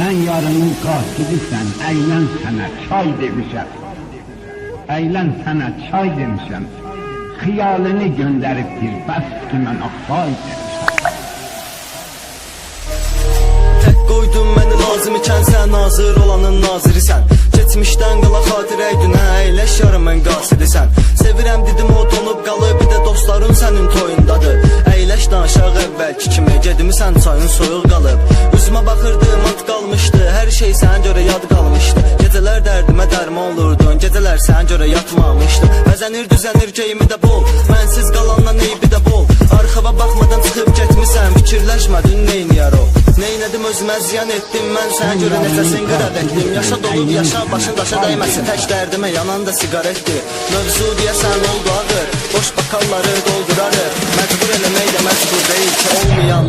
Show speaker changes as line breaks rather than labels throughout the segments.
Sen yarının katilisən, əylən sənə çay demişəm. Əylən sənə çay göndəribdir, bəs ki mən axsay demişəm.
Tək qoydun məni lazım ikən sən nazır olanın nazirisən Keçmişdən qala xatirə günə əyləş yarımın qasirisən Sevirəm dedim o donub qalıb bir də dostların sənin Əyləş əvvəlki kimi gedimisən çayın soyuq qalıb Üzümə baxırdım at qalmışdı hər şey sənə görə yad qalmışdı Gecələr dərdimə dərman olurdun. Gecələr sənə görə yatmamışdı Bəzənir düzənir geyimi də bol mənsiz qalandan eybi də bol Arxava baxmadan çıxıb getmisən fikirləşmədin neyniyər o Neynədim özümə ziyan etdim mən sənə görə nəfəsin qıraq etdim Yaşa dolub yaşa başın daşa dəyməsin Tək dərdimə yanan da siqaretdir Mövzu deyəsən oldu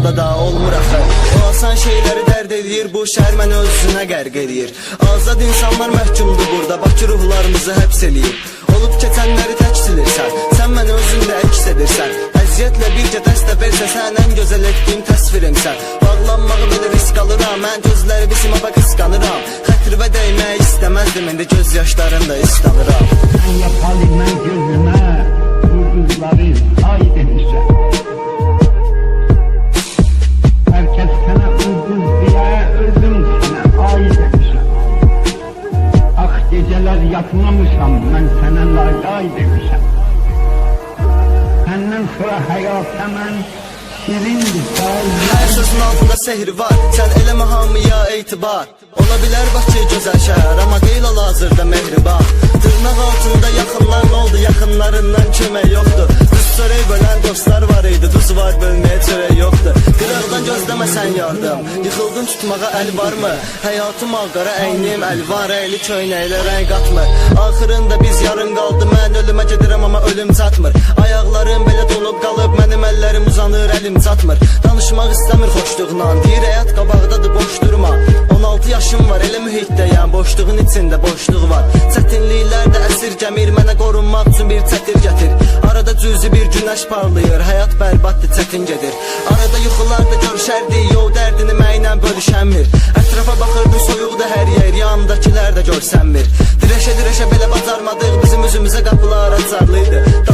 Olmayanda da olmur axı O asan şeyləri dərd edir Bu şəhər məni özünə qərq edir Azad insanlar məhkumdur burada Bakı ruhlarımızı həbs eləyir Olub keçənləri tək silirsən Sən məni özündə əks edirsən Əziyyətlə bircə dəstə versə sən ən gözəl etdiyim təsvirimsən Bağlanmağı belə risk alıram Mən gözləri bisimə qısqanıram Xətrivə dəymək istəməzdim İndi göz yaşlarında islanıram
Sən yapalı mən gözümə, ulduzları ay yatmamışam, mən sənə lay lay demişəm. Səndən sonra həyata mən şirindir,
Hər sözün altında sehri var. Sən eləmə hamıya etibar Ola bilər Bakı gözəl şəhər Amma deyil hal-hazırda mehriban. Dırnaq Duz var bölməyə çörək yoxdur Qıraqdan gözləməsən yardım. Yıxıldın tutmağa əl varmı Həyatım ağqara əynim əl var. Əyli köynəklə rəng qatmır Axırında biz yarın qaldı Mən ölümə gedirəm amma ölüm çatmır Ayaqlarım belə donub qalıb Mənim əllərim uzanır əlim çatmır Danışmaq istəmir xoşluğundan Deyir həyat qabağdadır boş durma. 16 yaşım var elə mühitdəyəm Boşluğun içində boşluq var. Çətinliklər də əsir gəmir Mənə qorunmaq üçün cüzi bir günəş parlayır Həyat bərbaddır çətin gedir Arada yuxularda görüşərdik Yol dərdini mənlə bölüşənmir Ətrafa baxırdı soyuqda hər yer Yanındakilər də görsənmir Dirəşə dirəşə belə bacarmadıq Bizim üzümüzə qapılar açarlıydı